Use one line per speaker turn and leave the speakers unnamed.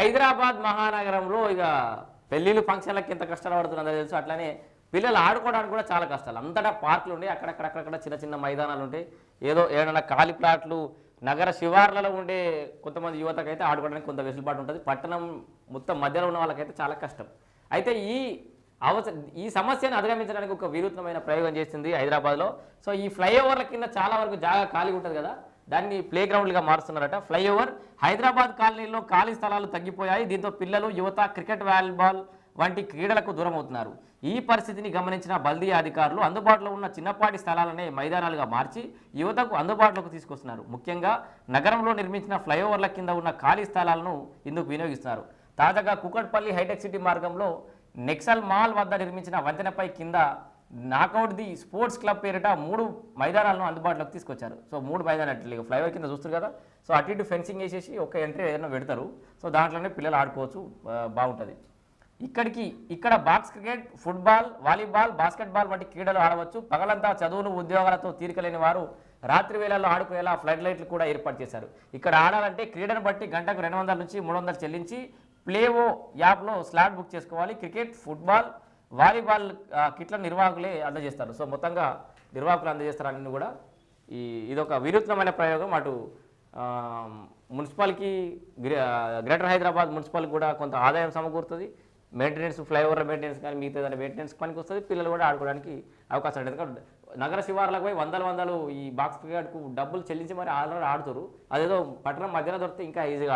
హైదరాబాద్ మహానగరంలో ఇక పెళ్ళిళ్ళు ఫంక్షన్లకి ఎంత కష్టాలు పడుతుందో తెలుసు. అట్లానే పిల్లలు ఆడుకోవడానికి కూడా చాలా కష్టాలు. అంతటా పార్కులు ఉండే అక్కడక్కడ అక్కడక్కడ చిన్న చిన్న మైదానాలు ఉంటాయి ఏదో ఏదైనా ఖాళీ ప్లాట్లు నగర శివార్లలో ఉండే కొంతమంది యువతకైతే ఆడుకోవడానికి కొంత వెసులుబాటు ఉంటుంది. పట్టణం మొత్తం మధ్యలో ఉన్న వాళ్ళకైతే చాలా కష్టం. అయితే ఈ అవసర ఈ సమస్యను అధిగమించడానికి ఒక వినూత్నమైన ప్రయోగం చేసింది హైదరాబాద్లో. సో ఈ ఫ్లైఓవర్ల కింద చాలా వరకు జాగా ఖాళీ ఉంటుంది కదా. దాన్ని ప్లే గ్రౌండ్లుగా మారుస్తున్నారట. ఫ్లైఓవర్ హైదరాబాద్ కాలనీలో ఖాళీ స్థలాలు తగ్గిపోయాయి. దీంతో పిల్లలు యువత క్రికెట్ వాలీబాల్ వంటి క్రీడలకు దూరం అవుతున్నారు ఈ పరిస్థితిని గమనించిన బల్దీ అధికారులు అందుబాటులో ఉన్న చిన్నపాటి స్థలాలనే మైదానాలుగా మార్చి యువతకు అందుబాటులోకి తీసుకొస్తున్నారు. ముఖ్యంగా నగరంలో నిర్మించిన ఫ్లైఓవర్ల కింద ఉన్న ఖాళీ స్థలాలను ఇందుకు వినియోగిస్తున్నారు. తాజాగా కుకట్పల్లి హైటెక్ సిటీ మార్గంలో నెక్సల్ మాల్ వద్ద నిర్మించిన వంతెనపై కింద నాకౌట్ ది స్పోర్ట్స్ క్లబ్ పేరిట మూడు మైదానాలను అందుబాటులోకి తీసుకొచ్చారు. సో మూడు మైదానాలు ఫ్లైఓవర్ కింద చూస్తారు కదా. సో అటు ఇటు ఫెన్సింగ్ వేసేసి ఒక ఎంట్రీ ఏదైనా పెడతారు. సో దాంట్లోనే పిల్లలు ఆడుకోవచ్చు బాగుంటుంది. ఇక్కడికి ఇక్కడ box cricket football volleyball basketball వంటి క్రీడలు ఆడవచ్చు. పగలంతా చదువులు ఉద్యోగాలతో తీరికలేని వారు రాత్రి వేళల్లో ఆడుకునేలా ఫ్లడ్ లైట్లు కూడా ఏర్పాటు చేశారు. ఇక్కడ ఆడాలంటే క్రీడను బట్టి గంటకు రెండు వందల నుంచి మూడు వందలు చెల్లించి ప్లేవో యాప్లో స్లాట్ బుక్ చేసుకోవాలి. క్రికెట్ ఫుట్బాల్ వాలీబాల్ కిట్ల నిర్వాహకులే అందజేస్తారు. సో మొత్తంగా నిర్వాహకులు అందజేస్తారు కూడా ఈ ఇదొక వినూత్నమైన ప్రయోగం. అటు మున్సిపాలిటీ గ్రేటర్ హైదరాబాద్ మున్సిపల్ కూడా కొంత ఆదాయం సమకూరుతుంది. మెయింటెనెన్స్ ఫ్లైఓవర్ మెయింటెనెన్స్ కానీ మిగతా ఏదైనా మెయింటెనెన్స్ పనికి వస్తుంది పిల్లలు కూడా ఆడుకోవడానికి అవకాశం ఉంటుంది ఎందుకంటే నగర శివార్లకు పోయి వందల వందలు ఈ బాక్స్ క్రికెట్కు డబ్బులు చెల్లించి మరి ఆల్రెడీ ఆడుతారు. అదేదో పట్టణం మధ్యన దొరికితే ఇంకా ఈజీగా